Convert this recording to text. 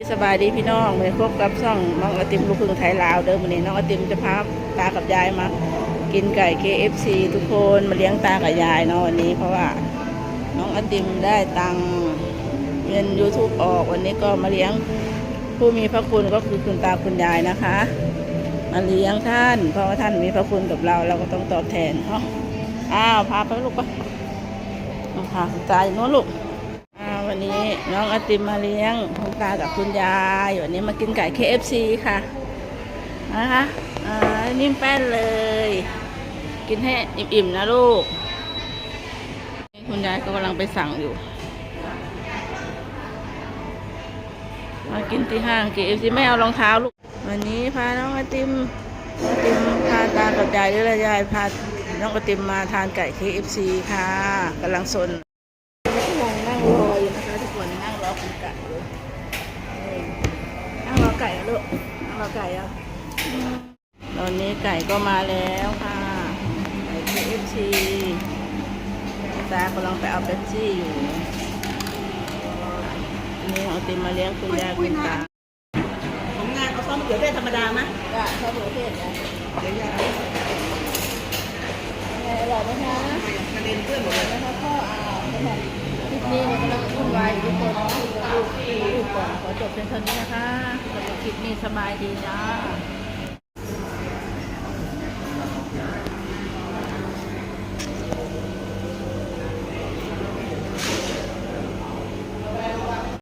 สบายดีพี่น้องมาพบกับช่องน้องอติมลูกครึ่งไทยลาวเดิมวันนี้น้องอติมจะพาตากับยายมา กินไก่ KFC ทุกคนมาเลี้ยงตากับยายเนาะวันนี้ เพราะว่าน้องอติมได้ตังเงิน YouTube ออกวันนี้ก็มาเลี้ยงผู้มีพระคุณก็คือคุณตาคุณยายนะคะ มาเลี้ยงท่าน เพราะว่าท่านมีพระคุณกับเราเราก็ต้องตอบแทนเนาะอ้าวพาไปลูกไปพาคุณตาอยู่โน้นลูก วันนี้น้องอติมมาเลี้ยงคุณตากับคุณยายวันนี้มากินไก่ KFC ค่ะนะคะนิ่มแป้นเลย กินให้อิ่มๆนะลูก คุณยายก็กำลังไปสั่งอยู่ มากินที่ห้าง KFC ไม่เอารองเท้าลูก วันนี้พาน้องอติมอติมพาตากับยายหรือละยายพาน้องอติมมาทานไก่ KFC ค่ะกำลังสน นั่งนั่งรออยู่นะคะทุกคนนั่ง รอคุณไก่อยู่นี่นั่งรอไก่อะลูกนั่งรอไก่อะตอนนี้ไก่ก็มาแล้วค่ะ ไก่ KFC ตากำลังไปเอาเป๊ปซี่อยู่อันนี้เอาติมมาเลี้ยงคุณยายคุณตาของงานเอาซอสมะเขือเทศธรรมดาไหมจ้ะชอบประเภทนะเดี๋ยวยายอร่อยไหมคะกระเด็นเพื่อนหมดเลย แล้วก็อ่าคลิปนี้มันกำลังวุ่นวายอยู่ทุกคนลูกลูกก่อนขอ จบเป็นเท่านี้นะคะสำหรับคลิปนี้สบายดีจ้า